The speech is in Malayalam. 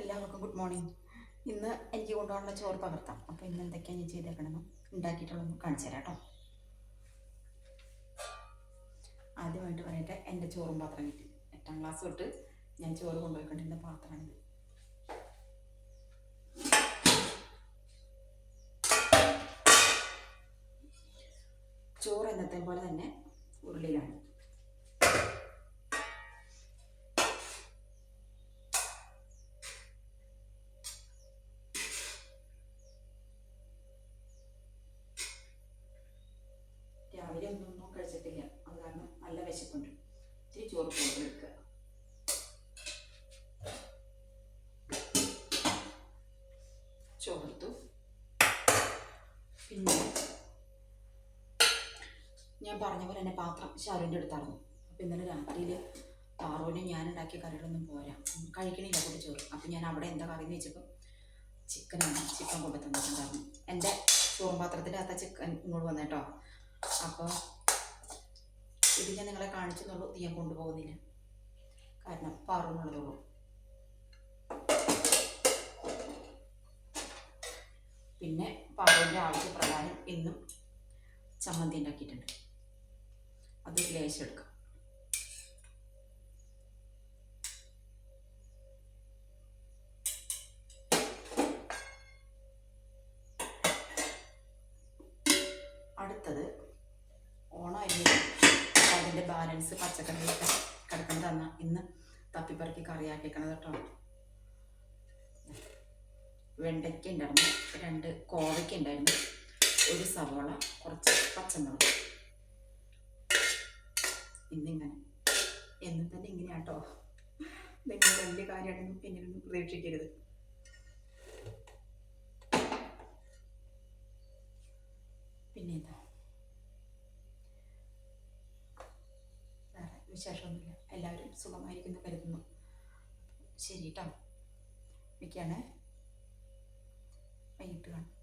എല്ലാവർക്കും ഗുഡ് മോർണിംഗ് ഇന്ന് എനിക്ക് കൊണ്ടുപോകാനുള്ള ചോറ് പകർത്താം. അപ്പോൾ ഇന്ന് എന്തൊക്കെയാണ് ഞാൻ ചെയ്തേക്കണമെന്ന് ഉണ്ടാക്കിയിട്ടുള്ളതെന്ന് കാണിച്ചു തരാം കേട്ടോ. ആദ്യമായിട്ട് പറയട്ടെ എന്റെ ചോറും പാത്രം കിട്ടി. എട്ടാം ക്ലാസ് തൊട്ട് ഞാൻ ചോറ് കൊണ്ടുപോയിക്കൊണ്ടിരുന്ന പാത്രമാണിത് ചോറ് എന്നത്തെ പോലെ തന്നെ ഉരുളിയിലാണ്. നല്ല വിശപ്പുണ്ട്. ഇത്തിരി ചോറ് കൂടുതൽ എടുക്കുക. ചോർത്തു പിന്നെ ഞാൻ പറഞ്ഞ പോലെ തന്നെ പാത്രം ശാലുവിന്റെ അടുത്തായിരുന്നു അപ്പോൾ ഇന്നലെ രാത്രിയിൽ താറോന് ഞാൻ ഉണ്ടാക്കിയ കറികളൊന്നും പോരാ. കഴിക്കണില്ല കൂടി ചോറ്. അപ്പം ഞാൻ അവിടെ എന്താ കറി എന്ന് വെച്ചപ്പോൾ ചിക്കനാണ്. ചിക്കൻ കൊണ്ടു തന്നിട്ടുണ്ടായിരുന്നു എന്റെ ചോറും പാത്രത്തിന്റെ അകത്ത ചിക്കൻ ഇങ്ങോട്ട് വന്നേട്ടോ അപ്പോൾ ഇത് ഞാൻ നിങ്ങളെ കാണിച്ചെന്നുള്ളൂ ഇത് ഞാൻ കൊണ്ടുപോകുന്നില്ല. കാരണം പാറുന്നുള്ളതുള്ളൂ പിന്നെ പാറുവിന്റെ ആവശ്യപ്രകാരം ഇന്നും ചമ്മന്തി ഉണ്ടാക്കിയിട്ടുണ്ട്. അത് ലേശം എടുക്കാം. അടുത്തത് ബാലൻസ് പച്ചക്കറിയൊക്കെ കിടക്കുന്നത് തന്ന ഇന്ന് തപ്പിപ്പറക്കി കറിയാക്കിയേക്കണത് കേട്ടോ. വെണ്ടയ്ക്ക ഉണ്ടായിരുന്നു രണ്ട് കോവയ്ക്ക ഉണ്ടായിരുന്നു ഒരു സവോള കുറച്ച് പച്ചമുളക്. ഇന്നിങ്ങനെ. എന്നും തന്നെ ഇങ്ങനെയാട്ടോ. നിങ്ങൾ വലിയ കാര്യമായിട്ടൊന്നും പിന്നീടൊന്നും പ്രതീക്ഷിക്കരുത്. വിശേഷമൊന്നുമില്ല. എല്ലാവരും സുഖമായിരിക്കുന്നു കരുതുന്നു. ശരി കേട്ടോ മിക്കാണ് വൈകിട്ട് കാണാം.